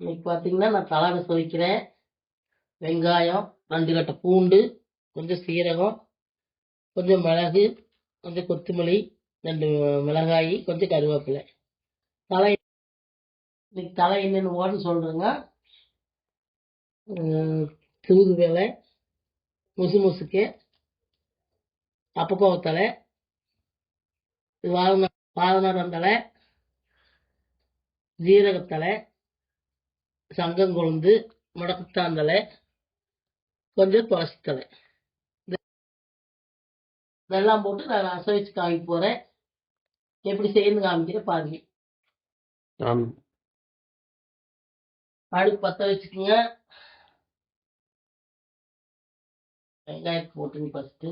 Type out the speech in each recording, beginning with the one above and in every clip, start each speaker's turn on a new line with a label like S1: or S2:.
S1: இன்னைக்கு பார்த்தீங்கன்னா நான் தலை சுவைக்கிறேன். வெங்காயம் ரெண்டு கட்டை பூண்டு கொஞ்சம் சீரகம் கொஞ்சம் மிளகு கொஞ்சம் கொத்தமல்லி ரெண்டு மிளகாய் கொஞ்சம் கருவேப்பிலை. தலை இன்னைக்கு தலை என்னென்னு ஓட்டு சொல்கிறேங்க தூது வேலை முசு முசுக்கு அப்பக்கோவ தலை வாழ வாழைமரம் தலை ஜீரகத்தலை சங்கங்கொழுந்து முடக்கத்தாந்தலை கொஞ்சம் துளசித்தலை இதெல்லாம் போட்டு நான் ரசம் வச்சு காமிக்க போகிறேன் எப்படி செய்யணும் காமிக்கிறேன் பாருங்க. அடுப்பு பற்ற வச்சுக்கோங்க. வெங்காயத்தை போட்டுங்க ஃபஸ்ட்டு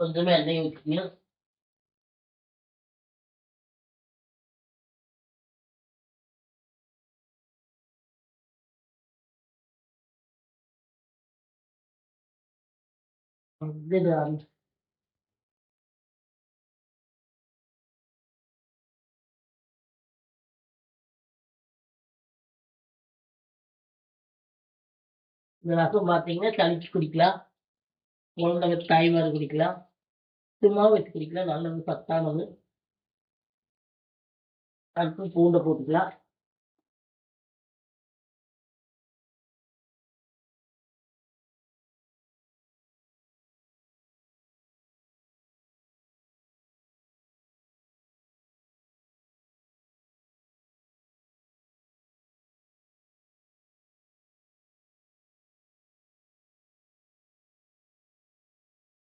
S1: கொஞ்சமே எண்ணெய் ஊற்றிக்கங்க இது இந்த ரசம் பார்த்தீங்கன்னா தளிச்சு குடிக்கலாம். குழந்தை வச்சு குடிக்கலாம். சும்மா வச்சு குடிக்கலாம். நல்லது சத்தானது. அடுத்து பூண்டை போட்டுக்கலாம்.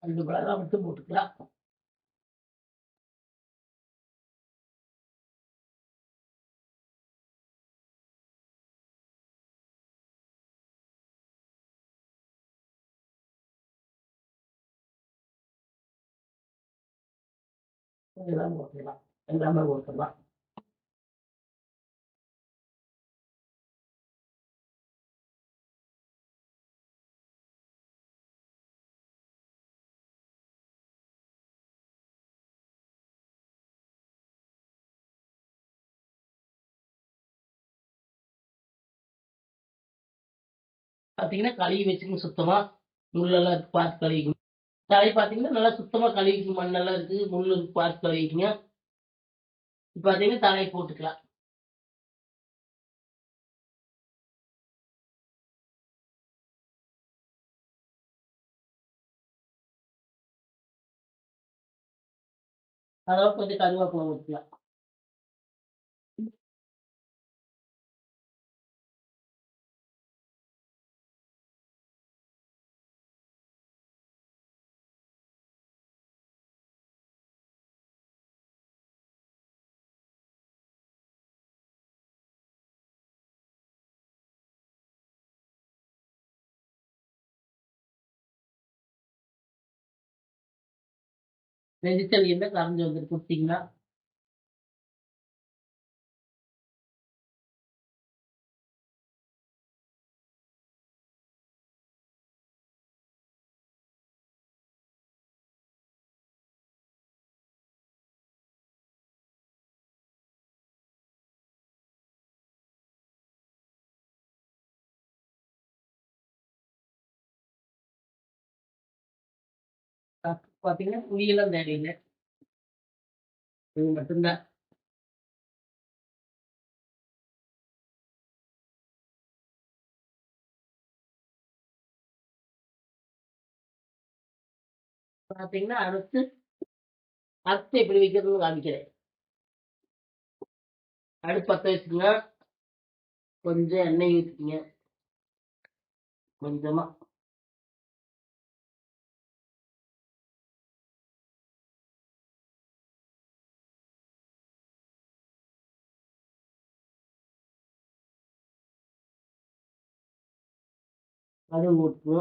S1: ரெண்டு மிளகா மட்டும் போட்டுக்கலாம். இதெல்லாம் போட்டுக்கலாம். எல்லாமே போட்டுக்கலாம். பார்த்தீங்கன்னா கழுவி வச்சுக்கணும் சுத்தமாக முள்ளெல்லாம் இருக்குது பார்த்து கழுவிக்கணும். தலை பார்த்தீங்கன்னா நல்லா சுத்தமாக கழுவிக்கணும். மண்ணெல்லாம் இருக்குது முள் இருக்குது பார்த்து கழுவிக்கங்க இப்போ பார்த்தீங்கன்னா தலையை போட்டுக்கலாம். அதோட கொஞ்சம் கருவேப்பிலை ஊற்றிக்கலாம் வெஜிடபிள் இருந்தால் கரைஞ்சி வந்துட்டு கொடுத்தீங்கன்னா பார்த்தீங்கன்னா புளியெல்லாம் தேவையில்லை. இது மட்டும்தான். பார்த்தீங்கன்னா அடுத்து அடுத்து எப்படி வைக்கிறதுன்னு காமிக்கிறேன். அடுப்பு பற்ற வச்சுங்க கொஞ்சம் எண்ணெய் ஊற்றிக்கிங்க கொஞ்சமா. அது உப்பு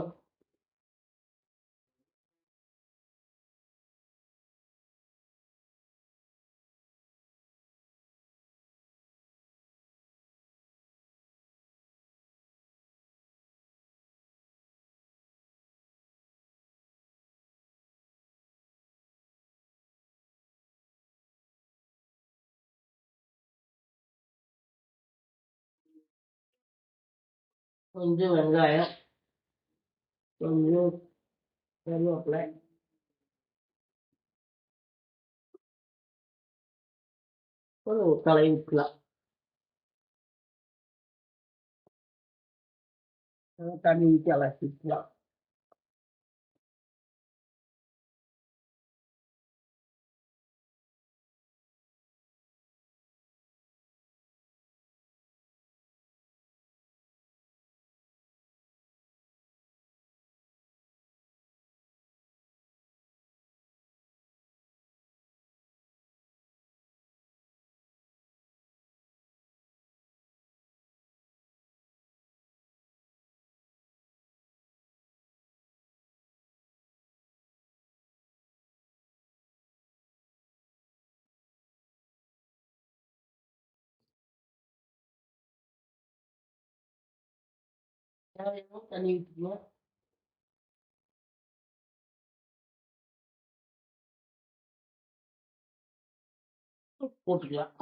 S1: கொஞ்சம் வெங்காயம் கொஞ்சம் கருவேப்பிலை ஒரு தலை விட்டுலாம் தண்ணி ஊற்றி அலசிக்கலாம் தேவையான தண்ணி ஊற்றிக்கலாம் போட்டுக்கலாம்.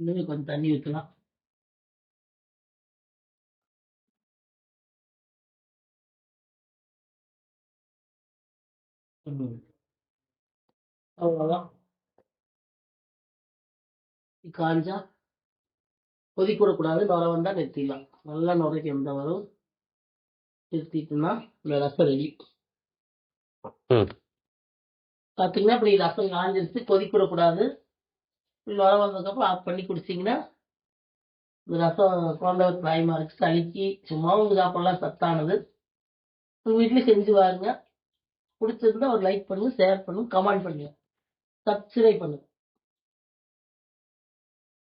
S1: இன்னும் கொஞ்சம் தண்ணி ஊற்றலாம். அவ்வளோதான் காஞ்சா கொதிக்க விடக்கூடாது நுர வந்தா நிறுத்திடலாம். நல்லா நுரைக்கு எந்த வரும் நிறுத்திட்டோம்னா இந்த ரசம் ரெடி. பார்த்தீங்கன்னா இப்படி ரசம் காஞ்சிருச்சு. கொதிக்க விடக்கூடாது நுர வந்ததுக்கப்புறம் ஆஃப் பண்ணி குடிச்சிங்கன்னா இந்த ரசம் குழந்தை பிராயமா இருக்கு சளிக்கு சும்மாவும் சாப்பிடலாம் சத்தானது. உங்கள் வீட்டில் செஞ்சு பாருங்க. பிடிச்சிருந்தா ஒரு லைக் பண்ணுங்க ஷேர் பண்ணுங்க கமெண்ட் பண்ணுங்க. சப்ஸ்கிரைப் பண்ணுங்க.